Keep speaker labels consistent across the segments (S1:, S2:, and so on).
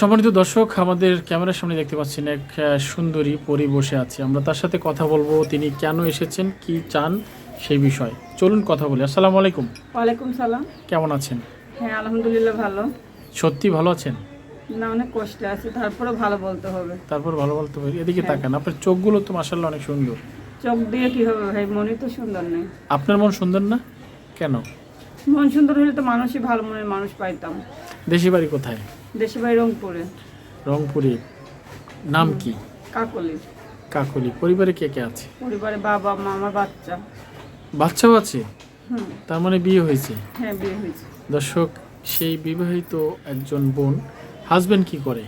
S1: সম্মানিত দর্শক আমাদের ক্যামেরার সামনে দেখতে পাচ্ছেন এক সুন্দরী পরি বসে আছে। আমরা তার সাথে কথা বলব তিনি কেন এসেছেন কি চান সেই বিষয়ে। চলুন কথা বলি। আসসালামু আলাইকুম।
S2: ওয়ালাইকুম সালাম।
S1: কেমন আছেন?
S2: হ্যাঁ আলহামদুলিল্লাহ ভালো।
S1: সত্যি ভালো আছেন?
S2: না অনেক কষ্টে আছি। তারপরে ভালো বলতে হবে।
S1: তারপর ভালো বলতে পারি এদিকে
S2: হ্যাঁ।
S1: তাকান আপনার চোখগুলো তো মাসাল্লাহ অনেক সুন্দর।
S2: চোখ দিয়ে কি হবে ভাই? মনে তো সুন্দর নেই।
S1: আপনার মন সুন্দর না? কেন?
S2: মন সুন্দর হলে তো মানুষই ভালো মনের মানুষ পাইতাম।
S1: দেশি বাড়ি কোথায়?
S2: দেশে ভাই রংপুরে।
S1: রংপুরে। নাম কি?
S2: কাকলি।
S1: কাকলি। পরিবারে কে কে আছে?
S2: পরিবারে বাবা মা আমার বাচ্চা।
S1: বাচ্চাও আছে? তার মানে বিয়ে হয়েছে?
S2: হ্যাঁ বিয়ে হয়েছে।
S1: দর্শক সেই বিবাহিত একজন বোন হাজবেন্ড কি করে?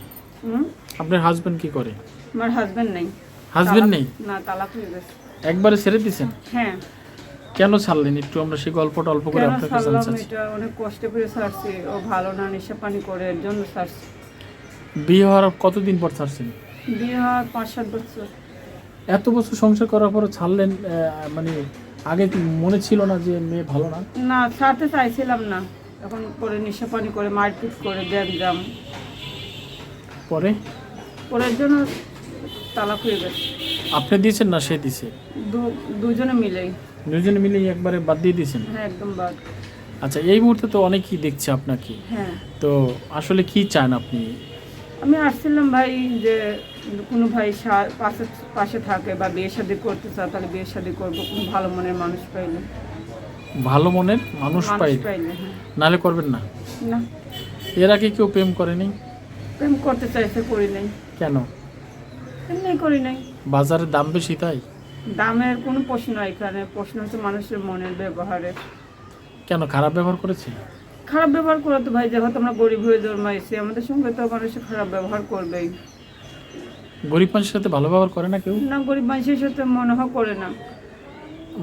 S1: আপনার হাজবেন্ড কি করে?
S2: আমার হাজবেন্ড নেই।
S1: হাজবেন্ড নেই?
S2: না তালাক হয়ে গেছে।
S1: একবারে ছেড়ে দিছেন?
S2: হ্যাঁ।
S1: কেন ছাড়লেন? একটু আমরা সেই গল্পটা অল্প করে আপনার কাছে জানতে চাচ্ছি।
S2: এটা অনেক কষ্ট করে ছাড়ছি। ও ভালো না নেশা পানি করে এর জন্য ছাড়ছি।
S1: বিয়ে হওয়ার কতদিন পর ছাড়ছেন?
S2: বিয়ে হওয়ার পাঁচ সাত বছর।
S1: এত বছর সংসার করার পর ছাড়লেন মানে আগে কি মনে ছিল না যে মেয়ে ভালো না?
S2: না ছাড়তে চাইছিলাম না। এখন পরে নেশা পানি করে মারপিট করে গ্যাঞ্জাম
S1: পরে?
S2: পরের জন্য তালাক হয়ে গেছে।
S1: আপনি দিয়েছেন না সে দিছে?
S2: দুজনে মিলেই।
S1: দুজনে মিলেই একবারে বাদ দিয়ে দিয়েছেন?
S2: হ্যাঁ একদম বাদ।
S1: আচ্ছা এই মুহূর্তে তো অনেকেই দেখছে আপনাকে।
S2: হ্যাঁ।
S1: তো আসলে কি চান আপনি?
S2: আমি আসছিলাম ভাই যে কোনো ভাই পাশে পাশে থাকে বা বিয়ে শাদি করতে চায় তাহলে বিয়ে শাদি করব কোনো ভালো মনের মানুষ পাইলে।
S1: ভালো মনের মানুষ পাই
S2: মানুষ পাইলে? হ্যাঁ।
S1: নালে করবেন না?
S2: না।
S1: এর আগে কেউ প্রেম করেনি
S2: প্রেম করতে চাইছে করি নাই।
S1: কেন?
S2: এমনি করি নাই।
S1: বাজারের দাম বেশি তাই?
S2: দামের কোনো প্রশ্ন এখানে প্রশ্ন হচ্ছে মানুষের মনের ব্যবহারের।
S1: কেন খারাপ ব্যবহার করেছে?
S2: খারাপ ব্যবহার করে তো ভাই যেহেতু আমরা গরিব হয়ে জন্মাইছি আমাদের সঙ্গে তো মানুষের খারাপ ব্যবহার করবেই।
S1: গরিব মানুষের সাথে ভালো ব্যবহার করে না কেউ?
S2: না গরিব মানুষের সাথে মনে হয় করে না।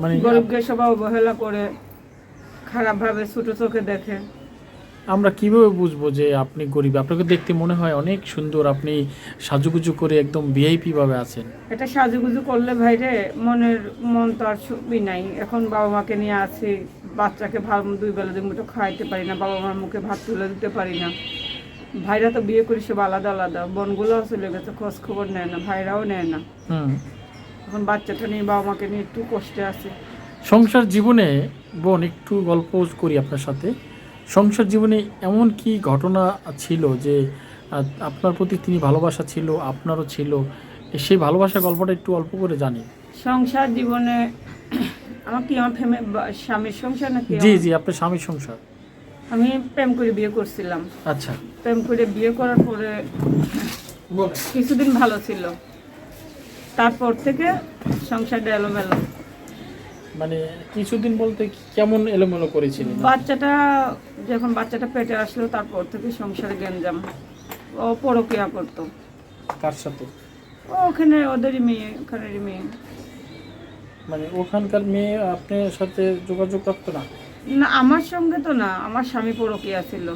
S1: মানে
S2: গরিবকে সবাই অবহেলা করে খারাপভাবে ছোট চোখে দেখে।
S1: আমরা কীভাবে বুঝব যে আপনি গরিব? আপনাকে দেখতে মনে হয় অনেক সুন্দর আপনি সাজুগুজু করে একদম ভিআইপি ভাবে আছেন।
S2: এটা সাজুগুজু করলে ভাইরে মনের মন তো আর সুখই নাই। এখন বাবা মাকে নিয়ে আছি বাচ্চাকে ভালো দুই বেলা দুই মুঠো খাইতে পারি না বাবা মার মুখে ভাত তুলে দিতে পারি না। ভাইরা তো বিয়ে করি সব আলাদা আলাদা বোনগুলোও চলে গেছে খোঁজ খবর নেয় না ভাইরাও নেয় না।
S1: হুম।
S2: এখন বাচ্চাটা নিয়ে বাবা মাকে নিয়ে একটু কষ্টে আছে।
S1: সংসার জীবনে বোন একটু গল্প করি আপনার সাথে। সংসার জীবনে এমন কি ঘটনা ছিল যে আপনার প্রতি তিনি ভালোবাসা ছিল আপনারও ছিল? সেই ভালোবাসার গল্পটা একটু অল্প করে জানি।
S2: সংসার জীবনে আমার কি আমার ফ্যামিলি স্বামীর সংসার নাকি
S1: জি জি আপনার স্বামীর সংসার।
S2: আমি প্রেম করে বিয়ে করছিলাম।
S1: আচ্ছা।
S2: প্রেম করে বিয়ে করার পরে কিছুদিন ভালো ছিল। তারপর থেকে সংসারটা এলোমেলো।
S1: মানে কিছুদিন বলতে কেমন এলোমেলো করেছিলেন?
S2: বাচ্চাটা যখন বাচ্চাটা পেটে আসলো তারপর থেকে সংসারে গেঞ্জাম ও পরকিয়া করতো।
S1: কার সাথে?
S2: ওখানে ওদেরই মেয়ে ওখানেরই মেয়ে।
S1: মানে ওখানকার মেয়ে আপনার সাথে যোগাযোগ রাখতো না?
S2: না আমার সঙ্গে তো না আমার স্বামী পরকিয়া ছিল।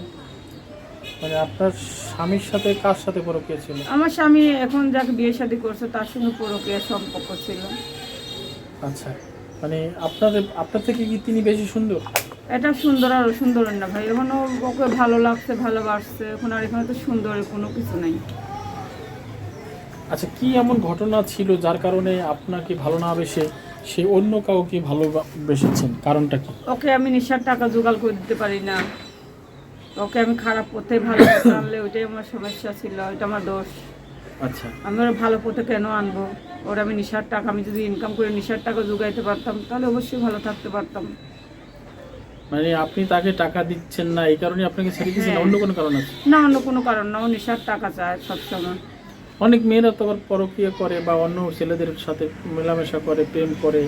S1: মানে আপনার স্বামীর সাথে কার সাথে পরকীয়া ছিল?
S2: আমার স্বামী এখন যাকে বিয়ে শাদী করছে তার সঙ্গে পরকিয়া সম্পর্ক ছিল।
S1: আচ্ছা। মানে আপনাদের আপনার থেকে কি তিনি বেশি সুন্দর?
S2: এটা সুন্দর আর সুন্দর না ভাই এখন ওকে ভালো লাগছে ভালোবাসছে এখন আর এখানে তো সুন্দরের কোনো কিছু নাই।
S1: আচ্ছা কি এমন ঘটনা ছিল যার কারণে আপনাকে ভালো না বেসে সে অন্য কাউকে ভালোবেসেছেন কারণটা কি?
S2: ওকে আমি নেশার টাকা জোগাড় করে দিতে পারি না। ওকে আমি খারাপ পথে ভালো আনলে ওইটাই আমার সমস্যা ছিল ওইটা আমার দোষ।
S1: আচ্ছা।
S2: আমি ওরা ভালো পথে কেন আনব? ওরা আমি নেশার টাকা আমি যদি ইনকাম করে নেশার টাকা জোগাইতে পারতাম তাহলে অবশ্যই ভালো থাকতে পারতাম।
S1: মানে আপনি তাকে টাকা দিচ্ছেন না এই কারণে আপনাকে ছেড়ে দিয়েছেন
S2: হ্যাঁ।
S1: অন্য কোনো কারণ আছে?
S2: না অন্য কোনো কারণ না ও নেশার টাকা চায় সবসময়।
S1: অনেক মেয়েরা তো আবার পরকীয়া করে বা অন্য ছেলেদের সাথে মেলামেশা করে প্রেম করে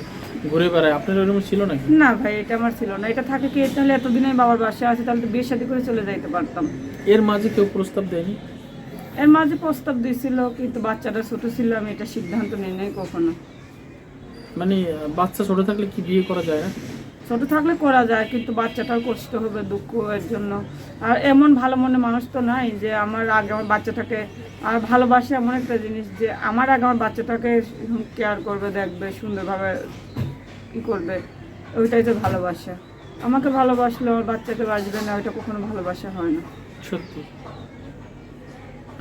S1: ঘুরে বেড়ায়। আপনার ওরকম ছিল নাকি?
S2: না ভাই এটা আমার ছিল না। এটা থাকে কি তাহলে এতদিন আমি বাবার বাসায় আছে তাহলে তো বিয়ে শাদী করে চলে যাইতে পারতাম।
S1: এর মাঝে কেউ প্রস্তাব দেয়নি?
S2: এর মাঝে প্রস্তাব দিয়েছিল কিন্তু বাচ্চাটা ছোট ছিল আমি এটা সিদ্ধান্ত নিই নাই কখনো।
S1: মানে বাচ্চা ছোট থাকলে কি বিয়ে করা যায় না?
S2: ছোট থাকলে করা যায় কিন্তু বাচ্চাটার কষ্ট হবে দুঃখ এর জন্য। আর এমন ভালো মনে মানুষ তো নাই যে আমার আগে আমার বাচ্চাটাকে আর ভালোবাসে এমন একটা জিনিস যে আমার আগে আমার বাচ্চাটাকে কেয়ার করবে দেখবে সুন্দরভাবে ই করবে। ওইটাই তো ভালোবাসা। আমাকে ভালোবাসলে আমার বাচ্চাকে বাঁচবে না ওইটা কখনো ভালোবাসা হয় না।
S1: সত্যি।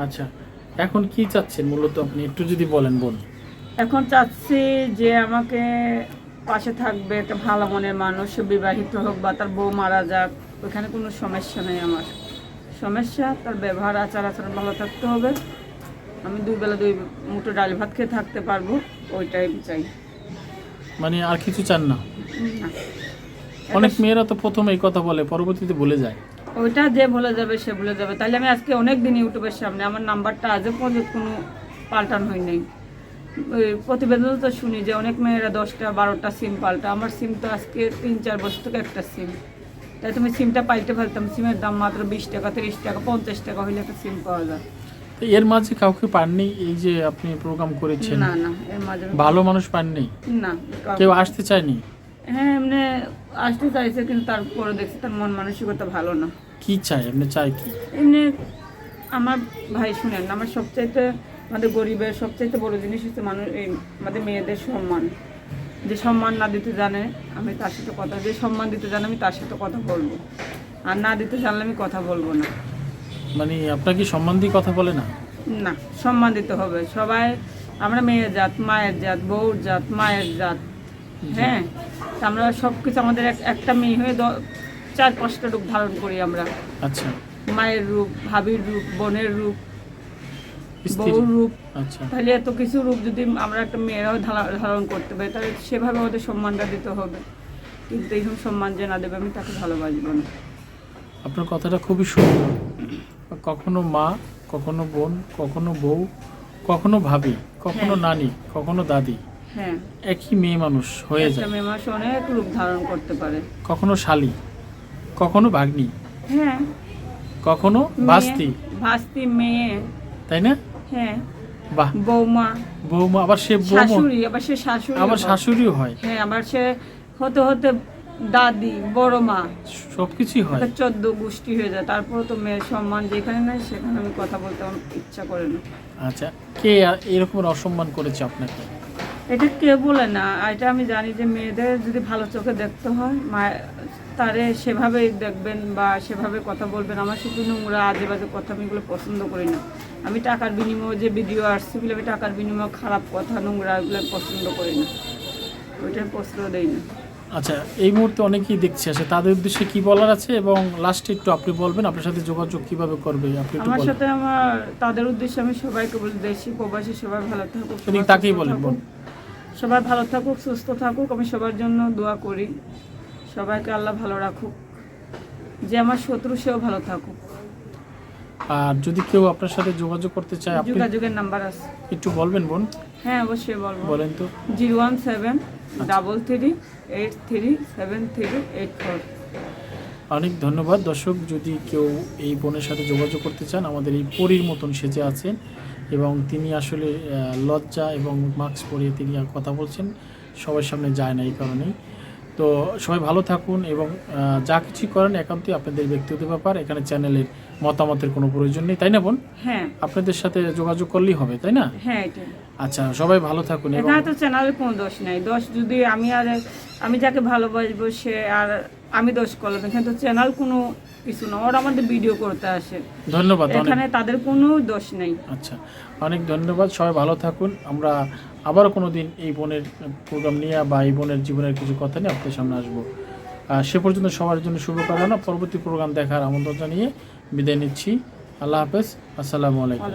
S1: আচ্ছা এখন কি চাচ্ছেন? মূলত আপনি একটু যদি বলেন বোন
S2: এখন চাচ্ছি যে আমাকে পাশে থাকবে একটা ভালো মনের মানুষ বিবাহিত হোক বা তার বউ মারা যাক ওখানে কোনো সমস্যা নেই আমার। সমস্যা তার ব্যবহার আচার আচরণ ভালো থাকতে হবে। আমি দুই বেলা দুই মুঠো ডাল ভাত খেয়ে থাকতে পারব ওইটাই চাই।
S1: মানে আর কিছু চান না?
S2: না।
S1: অনেক মেয়েরা তো প্রথমে এই কথা বলে পরবর্তীতে ভুলে যায়।
S2: ওইটা যে ভুলে যাবে সে ভুলে যাবে। তাহলে আমি আজকে অনেক দিন ইউটিউবের সামনে আমার নাম্বারটা আজও পর্যন্ত কোনো পাল্টান হয় নাই। প্রতিবেদন তো শুনি যে অনেক মেয়েরা দশটা বারোটা সিম পাল্টা আমার সিম তো আজকে তিন চার বছর থেকে একটা সিম তাই তুমি সিমটা পাল্টে ফেলতাম। সিমের দাম মাত্র বিশ টাকা তিরিশ টাকা পঞ্চাশ টাকা হলে একটা সিম পাওয়া যায়।
S1: এর মাঝে কাউকে পাননি এই যে আপনি প্রোগ্রাম করেছেন?
S2: না না এর মাঝে
S1: ভালো মানুষ পাননি?
S2: না কেউ
S1: আসতে চায়নি?
S2: হ্যাঁ এমনি আসতে চাইছে কিন্তু তারপরে দেখছি তার মন মানসিকতা ভালো না।
S1: কি চাই আপনি চাই কি?
S2: এমনি আমার ভাই শুনেন আমার সবচাইতে আমাদের গরিবের সবচাইতে বড় জিনিস হচ্ছে মানুষ এই আমাদের মেয়েদের সম্মান। যে সম্মান না দিতে জানে আমি তার সাথে কথা যে সম্মান দিতে জানে আমি তার সাথে কথা বলব। আর না দিতে জানলে আমি কথা বলব না।
S1: মানে আপনার কি সম্মান দিয়ে কথা বলে না?
S2: না সম্মান দিতে হবে। সবাই আমরা মেয়ের জাত মায়ের জাত বউর জাত মায়ের জাত। হ্যাঁ আমরা সব কিছু আমাদের এক- একটা মেয়ে হয়ে চার পাঁচটা রূপ ধারণ করি আমরা।
S1: আচ্ছা।
S2: মায়ের রূপ ভাবির রূপ বোনের রূপ বউর রূপ।
S1: আচ্ছা।
S2: তাহলে এত কিছু রূপ যদি আমরা একটা মেয়েরাও ধারণ করতে পারি তাহলে সেভাবে আমাদের সম্মানটা দিতে হবে। কিন্তু এইরকম সম্মান যে না দেবে আমি তাকে ভালোবাসবো না।
S1: আপনার কথাটা খুবই সুন্দর। কখনো মা কখনো বোন কখনো বউ কখনো ভাবি কখনো
S2: হ্যাঁ।
S1: নানি কখনো দাদি।
S2: হ্যাঁ।
S1: একই মেয়ে মানুষ হয়ে যায়।
S2: মেয়ে মানুষ অনেক রূপ ধারণ করতে পারে।
S1: কখনো শালি কখনো ভাগ্নি
S2: হ্যাঁ।
S1: কখনো বাস্তি
S2: ভাস্তি। মেয়ে।
S1: তাই না?
S2: হ্যাঁ।
S1: বাহ।
S2: বৌমা।
S1: বৌমা আবার সে বৌমা।
S2: শাশুড়ি আবার সে শাশুড়ি
S1: আবার। শাশুড়িও হয়।
S2: হ্যাঁ আবার সে হতে হতে দাদি বড় মা।
S1: সব কিছুই হয়
S2: চোদ্দ গোষ্ঠী হয়ে যায়। তারপরে তো মেয়ের সম্মান যেখানে নাই সেখানে আমি কথা বলতে আমার ইচ্ছা করে না।
S1: আচ্ছা কে এরকম অসম্মান করেছে আপনাকে?
S2: এটা কে বলে না। এটা আমি জানি যে মেয়েদের যদি ভালো চোখে দেখতে হয় মা তারে সেভাবেই দেখবেন বা সেভাবে কথা বলবেন। আমার শুধু নোংরা আজে বাজে কথা আমি এগুলো পছন্দ করি না। আমি টাকার বিনিময়ে যে ভিডিও আসছে বলে আমি টাকার বিনিময়ে খারাপ কথা নোংরা এগুলো পছন্দ করি না। ওইটাই প্রশ্রয় দেই না।
S1: আচ্ছা এই মুহূর্তে অনেকেই দেখছে আসে তাদের উদ্দেশ্যে কি বলার আছে? এবং লাস্টে একটু আপনি বলবেন আপনার সাথে যোগাযোগ কীভাবে করবে? আপনি একটু
S2: আমার সাথে আমার তাদের উদ্দেশ্যে আমি সবাইকে বলি দেশি প্রবাসী সবাই ভালো থাকুক
S1: তাকেই বলেন।
S2: সবাই ভালো থাকুক সুস্থ থাকুক। আমি সবার জন্য দোয়া করি। সবাইকে আল্লাহ ভালো রাখুক। যে আমার শত্রু সেও ভালো থাকুক।
S1: আর যদি কেউ আপনার সাথে যোগাযোগ করতে চায় আপনি
S2: যোগাযোগের নাম্বার আছে।
S1: একটু বলবেন বোন?
S2: হ্যাঁ অবশ্যই বলব।
S1: বলেন তো।
S2: Zero one seven double three eight three seven three eight four.
S1: অনেক ধন্যবাদ। দর্শক যদি কেউ এই বোনের সাথে যোগাযোগ করতে চান আমাদের এই পরীর মতন সেজে আছেন। এবং তিনি আসলে লজ্জা এবং মাস্ক পরিয়ে তিনি আর কথা বলছেন। সবার সামনে যায় না এই কারণেই। তো সবাই ভালো থাকুন এবং যা কিছু করেন একান্তই আপনাদের ব্যক্তিগত ব্যাপার। এখানে চ্যানেলের মতামতের কোনো প্রয়োজন নেই। তাই না বোন?
S2: হ্যাঁ।
S1: আপনাদের সাথে যোগাযোগ করলেই হবে তাই না?
S2: হ্যাঁ
S1: আচ্ছা সবাই ভালো থাকুন
S2: এখানে তো চ্যানেলের কোনো দোষ নাই। দোষ যদি আমি আর আমি যাকে ভালোবাসবো সে আর আমি দোষ করলাম এখানে তো চ্যানেল কোনো কিছু না ওরা আমাদের ভিডিও করতে আসে।
S1: ধন্যবাদ
S2: এখানে তাদের কোনো দোষ নেই।
S1: আচ্ছা অনেক ধন্যবাদ সবাই ভালো থাকুন। আমরা আবার কোনো দিন এই বোনের প্রোগ্রাম নিয়ে বা এই বোনের জীবনের কিছু কথা নিয়ে আপনাদের সামনে আসব। সে পর্যন্ত সবার জন্য শুভকামনা পরবর্তী প্রোগ্রাম দেখার আমন্ত্রণ জানিয়ে বিদায় নিচ্ছি। আল্লাহ হাফেজ আসসালামু আলাইকুম।